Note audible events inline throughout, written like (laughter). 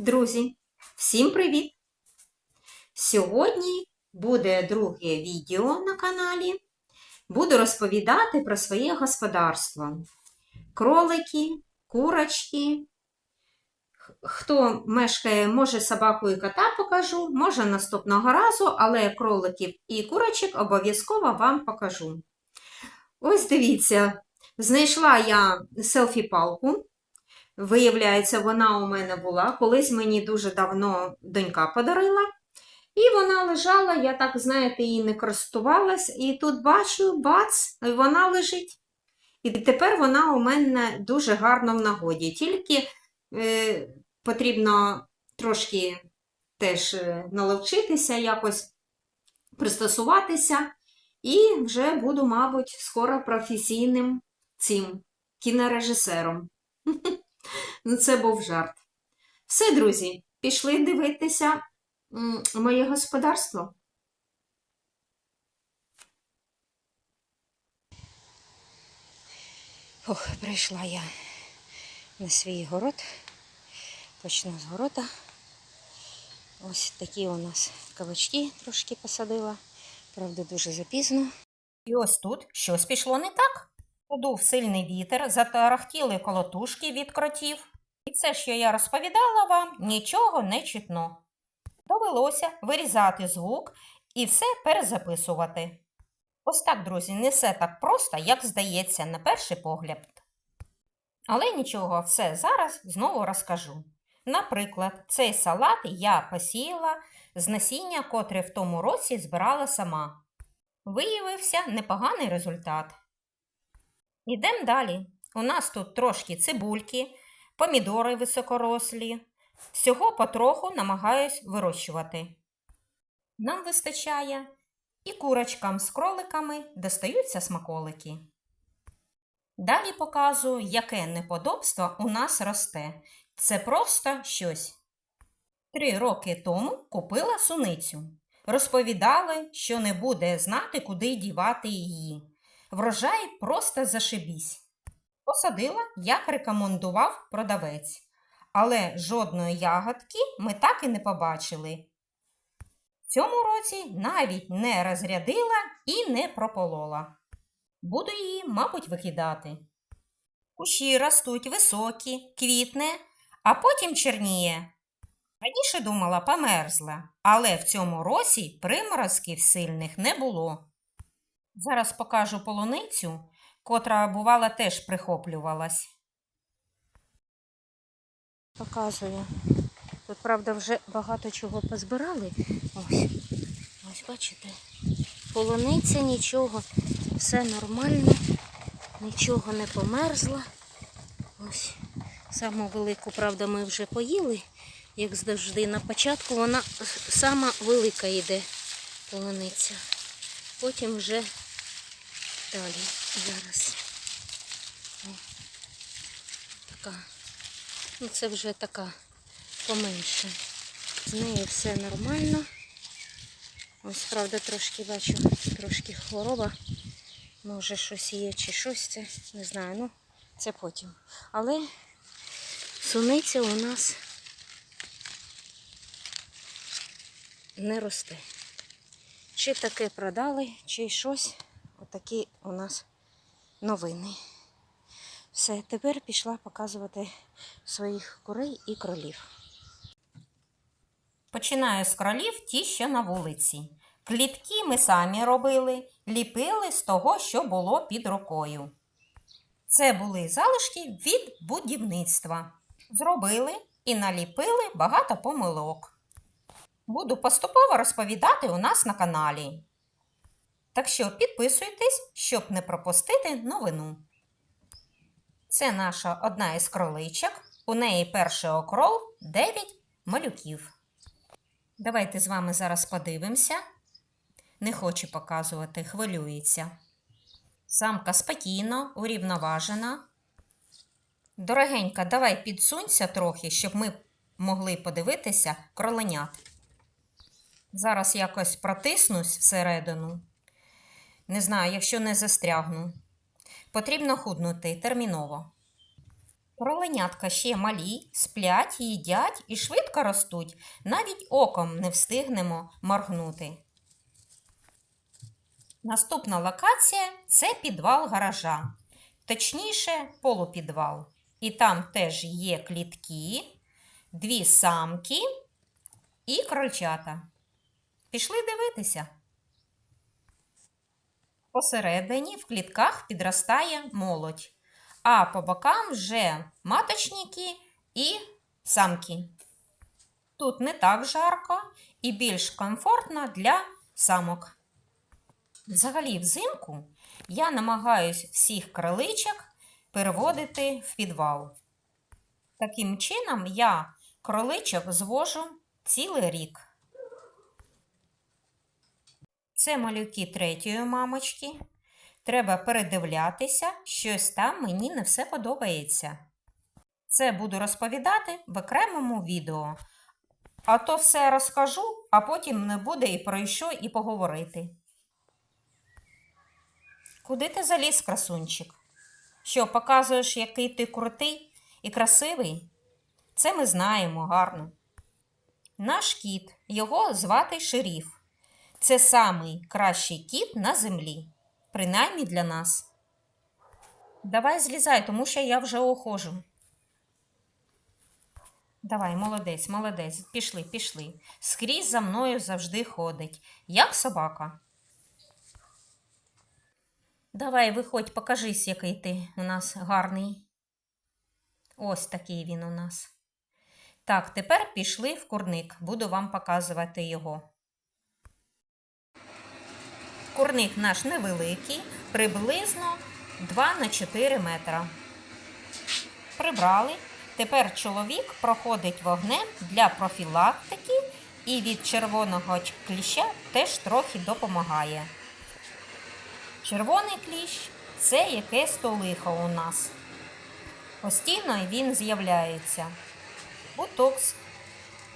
Друзі, всім привіт! Сьогодні буде друге відео на каналі. Буду розповідати про своє господарство. Кролики, курочки. Хто мешкає, може собаку і кота покажу, може наступного разу, але кроликів і курочок обов'язково вам покажу. Ось дивіться, знайшла я селфі-палку. Виявляється, вона у мене була. Колись мені дуже давно донька подарила. І вона лежала, я так, знаєте, її не користувалась. І тут бачу, бац, вона лежить. І тепер вона у мене дуже гарно в нагоді. Тільки е, потрібно трошки теж е, наловчитися, якось пристосуватися. І вже буду, мабуть, скоро професійним цим кінорежисером. (laughs) Ну, це був жарт. Все, друзі, пішли дивитися моє господарство. Ох, прийшла я на свій город. Почну з города. Ось такі у нас кабачки трошки посадила. Правда, дуже запізно. І ось тут щось пішло не так. Подув сильний вітер, затарахтіли колотушки від кротів. І все, що я розповідала вам, нічого не чутно. Довелося вирізати звук і все перезаписувати. Ось так, друзі, не все так просто, як здається на перший погляд. Але нічого, все зараз знову розкажу. Наприклад, цей салат я посіяла з насіння, котре в тому році збирала сама. Виявився непоганий результат. Ідемо далі. У нас тут трошки цибульки, помідори високорослі. Всього потроху намагаюсь вирощувати. Нам вистачає і курочкам з кроликами достаються смаколики. Далі показую, яке неподобство у нас росте. Це просто щось. Три роки тому купила суницю. Розповідали, що не буде знати, куди дівати її. Врожай просто зашибісь. Посадила, як рекомендував продавець. Але жодної ягодки ми так і не побачили. В цьому році навіть не розрядила і не прополола. Буду її, мабуть, викидати. Кущі ростуть високі, квітне, а потім чорніє. Раніше думала, померзла, але в цьому році приморозків сильних не було. Зараз покажу полуницю, котра, бувала, теж прихоплювалась. Показую. Тут, правда, вже багато чого позбирали. Ось, ось бачите. Полуниця, нічого, все нормально, нічого не померзло. Ось. Саму велику, правда, ми вже поїли, як завжди. На початку вона сама велика йде полуниця. Потім вже далі. Зараз. О, така. Ну, це вже така поменше. З нею все нормально. Ось, правда, трошки бачу, трошки хвороба. Може щось є чи щось це, не знаю, ну, це потім. Але суниця у нас не росте. Чи таке продали, чи щось. Отакі у нас новини. Все, тепер пішла показувати своїх курей і кролів. Починаю з кролів ті, що на вулиці. Клітки ми самі робили, ліпили з того, що було під рукою. Це були залишки від будівництва. Зробили і наліпили багато помилок. Буду поступово розповідати у нас на каналі. Так що підписуйтесь, щоб не пропустити новину. Це наша одна із кроличок. У неї перший окрол 9 малюків. Давайте з вами зараз подивимося. Не хоче показувати, хвилюється. Самка спокійно, урівноважена. Дорогенька, давай підсунься трохи, щоб ми могли подивитися кроленят. Зараз якось протиснусь всередину. Не знаю, якщо не застрягну. Потрібно худнути терміново. Кроленятка ще малі, сплять, їдять і швидко ростуть. Навіть оком не встигнемо моргнути. Наступна локація це підвал гаража, точніше, полупідвал. І там теж є клітки, дві самки і крольчата. Пішли дивитися. Посередині в клітках підростає молодь, а по бокам вже маточники і самки. Тут не так жарко і більш комфортно для самок. Взагалі, взимку я намагаюсь всіх кроличок переводити в підвал. Таким чином я кроличок звожу цілий рік. Це малюки третьої мамочки. Треба передивлятися, щось там мені не все подобається. Це буду розповідати в окремому відео. А то все розкажу, а потім не буде і про що і поговорити. Куди ти заліз, красунчик? Що, показуєш, який ти крутий і красивий? Це ми знаємо гарно. Наш кіт, його звати Шеріф. Це самий кращий кіт на землі, принаймні для нас. Давай злізай, тому що я вже ухожу. Давай, молодець, молодець. Пішли, пішли. Скрізь за мною завжди ходить, як собака. Давай, виходь, покажись, який ти у нас гарний. Ось такий він у нас. Так, тепер пішли в курник. Буду вам показувати його. Курник наш невеликий, приблизно 2 на 4 метра. Прибрали. Тепер чоловік проходить вогнем для профілактики і від червоного кліща теж трохи допомагає. Червоний кліщ це якесь то лихо у нас. Постійно він з'являється. Ботокс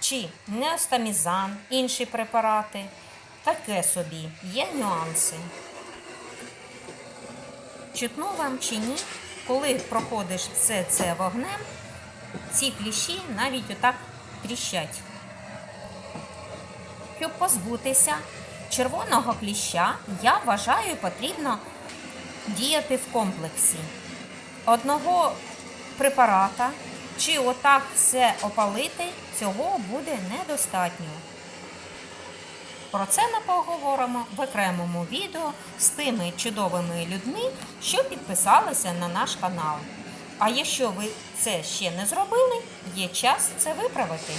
чи неостамізан, інші препарати. Таке собі, є нюанси. Чутно вам чи ні, коли проходиш все це вогнем, ці кліщі навіть отак тріщать. Щоб позбутися червоного кліща, я вважаю, потрібно діяти в комплексі. Одного препарата чи отак все опалити, цього буде недостатньо. Про це ми поговоримо в окремому відео з тими чудовими людьми, що підписалися на наш канал. А якщо ви це ще не зробили, є час це виправити.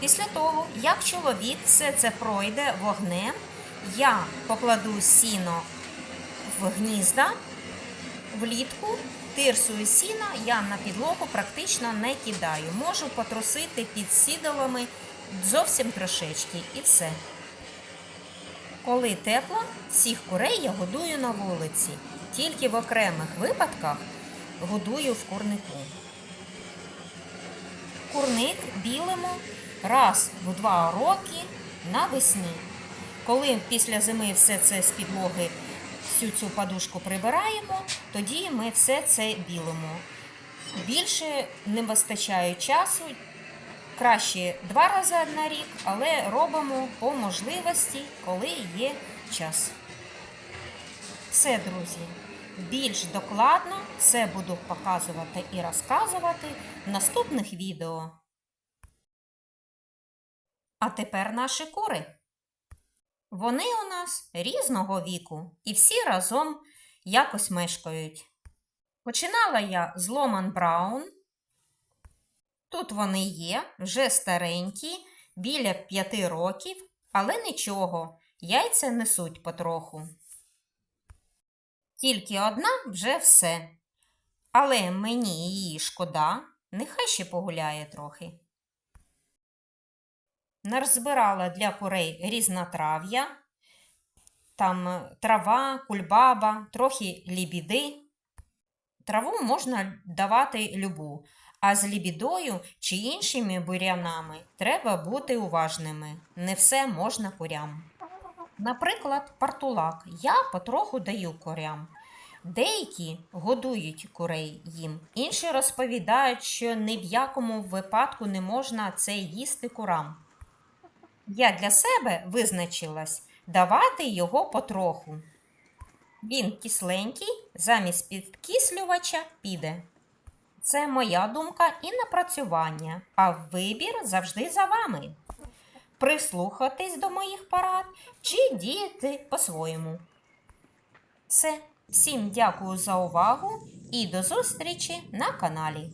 Після того, як чоловік все це пройде вогнем, я покладу сіно в гнізда влітку. Тирсою сіна я на підлогу практично не кидаю. Можу потрусити під сідалами зовсім трошечки і все. Коли тепло, всіх курей я годую на вулиці. Тільки в окремих випадках годую в курнику. Курник білимо раз в два роки навесні. Коли після зими все це з підлоги, всю цю подушку прибираємо, тоді ми все це білимо. Більше не вистачає часу, краще два рази на рік, але робимо по можливості, коли є час. Все, друзі, більш докладно все буду показувати і розказувати в наступних відео. А тепер наші кури. Вони у нас різного віку і всі разом якось мешкають. Починала я з Ломан Браун. Тут вони є, вже старенькі, біля п'яти років, але нічого, яйця несуть потроху. Тільки одна вже все. Але мені її шкода, нехай ще погуляє трохи. Нарозбирала для курей різнотрав'я, там е, трава, кульбаба, трохи лібіди. Траву можна давати любу, а з лібідою чи іншими бурянами треба бути уважними. Не все можна курям. Наприклад, партулак я потроху даю курям. Деякі годують курей їм, інші розповідають, що ні в якому випадку не можна це їсти курам. Я для себе визначилась давати його потроху. Він кисленький, замість підкислювача піде. Це моя думка і напрацювання, а вибір завжди за вами. Прислухатись до моїх порад чи діяти по-своєму. Все. Всім дякую за увагу і до зустрічі на каналі.